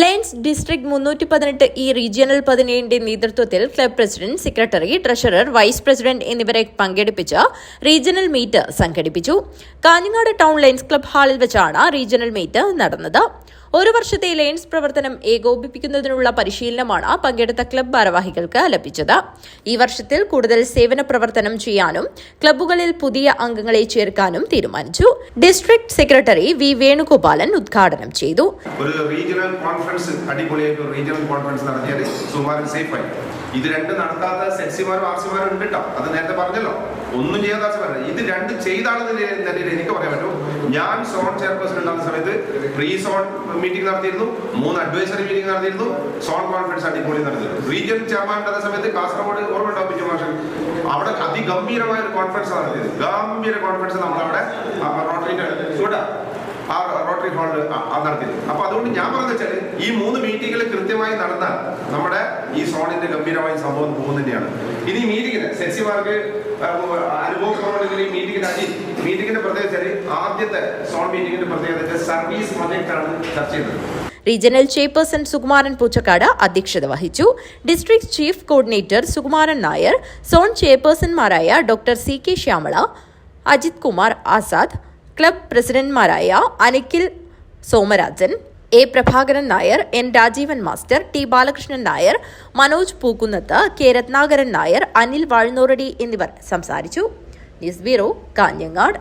Lions district മുന്നൂറ്റി പതിനെട്ട് E regional പതിനേഴിന്റെ നേതൃത്വത്തിൽ club president secretary treasurer vice president എന്നിവരെ പങ്കെടുപ്പിച്ച് റീജിയണൽ മീറ്റ് സംഘടിപ്പിച്ചു. കാഞ്ഞങ്ങാട് ടൗൺ ലയൻസ് ക്ലബ് ഹാളിൽ വെച്ചാണ് റീജിയണൽ മീറ്റ് നടന്നത്. ഒരു വർഷത്തെ ലയൻസ് പ്രവർത്തനം ഏകോപിപ്പിക്കുന്നതിനുള്ള പരിശീലനമാണ് പങ്കെടുത്ത ക്ലബ് ഭാരവാഹികൾക്ക് ലഭിച്ചത്. ഈ വർഷത്തിൽ കൂടുതൽ സേവന പ്രവർത്തനം ചെയ്യാനും ക്ലബ്ബുകളിൽ പുതിയ അംഗങ്ങളെ ചേർക്കാനും തീരുമാനിച്ചു. ഡിസ്ട്രിക്ട് സെക്രട്ടറി വി വേണുഗോപാലൻ ഉദ്ഘാടനം ചെയ്തു. ഒരു റീജിയണൽ കോൺഫറൻസ് അടിപൊളിയായിട്ട് റീജിയണൽ കോൺഫറൻസ് നടത്തിയാൽ സുമാരൻ സേഫായി. ഇത് രണ്ടും നടത്താത്ത സെക്സിമാരും ആർസിമാരും ഉണ്ട് കേട്ടോ അത് നേരത്തെ പറഞ്ഞല്ലോ. ഒന്നും ചെയ്യാത്ത ആർസിമാരും ഇത് രണ്ടും ചെയ്താണെന്ന് നിലയിൽ എനിക്ക് പറയാൻ പറ്റും. ഞാൻ സോൺ ചെയർപേഴ്സൺ ഉണ്ടാകുന്ന സമയത്ത് പ്രീ സോൺ മീറ്റിംഗ് നടത്തിയിരുന്നു. മൂന്ന് അഡ്വൈസറി മീറ്റിംഗ് നടത്തിയിരുന്നു. സോൺ കോൺഫറൻസ് അടിപൊളി നടത്തിയിരുന്നു. റീജിയൻ ചെയർമാൻ ഉണ്ടാകുന്ന സമയത്ത് കാസർഗോഡ് ഓർമ്മ ഉണ്ടാവും മാഷൻ അവിടെ അതിഗംഭീരമായ ഒരു കോൺഫറൻസ് നടത്തിയത്. ഗംഭീര കോൺഫറൻസ് നമ്മളവിടെ റോട്ടറിന്റെ ചൂടാ ആ റോട്ടറി ഹാളിൽ നടത്തിയത് അപ്പൊ അതുകൊണ്ട് ഞാൻ പറഞ്ഞു വെച്ചാൽ ഈ മൂന്ന് മീറ്റിംഗിൽ കൃത്യമായി നടന്നാൽ നമ്മുടെ ഈ സോണിന്റെ ഗംഭീരമായ സംഭവം പോകുന്നതന്നെയാണ് ഇനി ഈ മീറ്റിംഗിന് സെക്സിമാർക്ക് അനുഭവം ഈ മീറ്റിംഗിന് അടി മീറ്റിംഗിന്റെ പ്രത്യേകത ആദ്യത്തെ സോൺ മീറ്റിംഗിന്റെ പ്രത്യേകത സർവീസ് മതേക്കാണ് ചർച്ച ചെയ്തത്. റീജിയണൽ ചെയർപേഴ്സൺ സുകുമാരൻ പൂച്ചക്കാട് അധ്യക്ഷത വഹിച്ചു. District chief coordinator Sukumaran Nair zone ചെയർപേഴ്സൺമാരായ doctor C K Shyamala Ajith Kumar Azad club പ്രസിഡന്റ്മാരായ Anikhil Somarajan A Prabhakaran Nair N Rajeevan master T Balakrishnan Nair Manoj Pookkunnath K Rathnakaran Nair Anil Vazhunnoradi എന്നിവർ സംസാരിച്ചു. News bureau Kanhangad.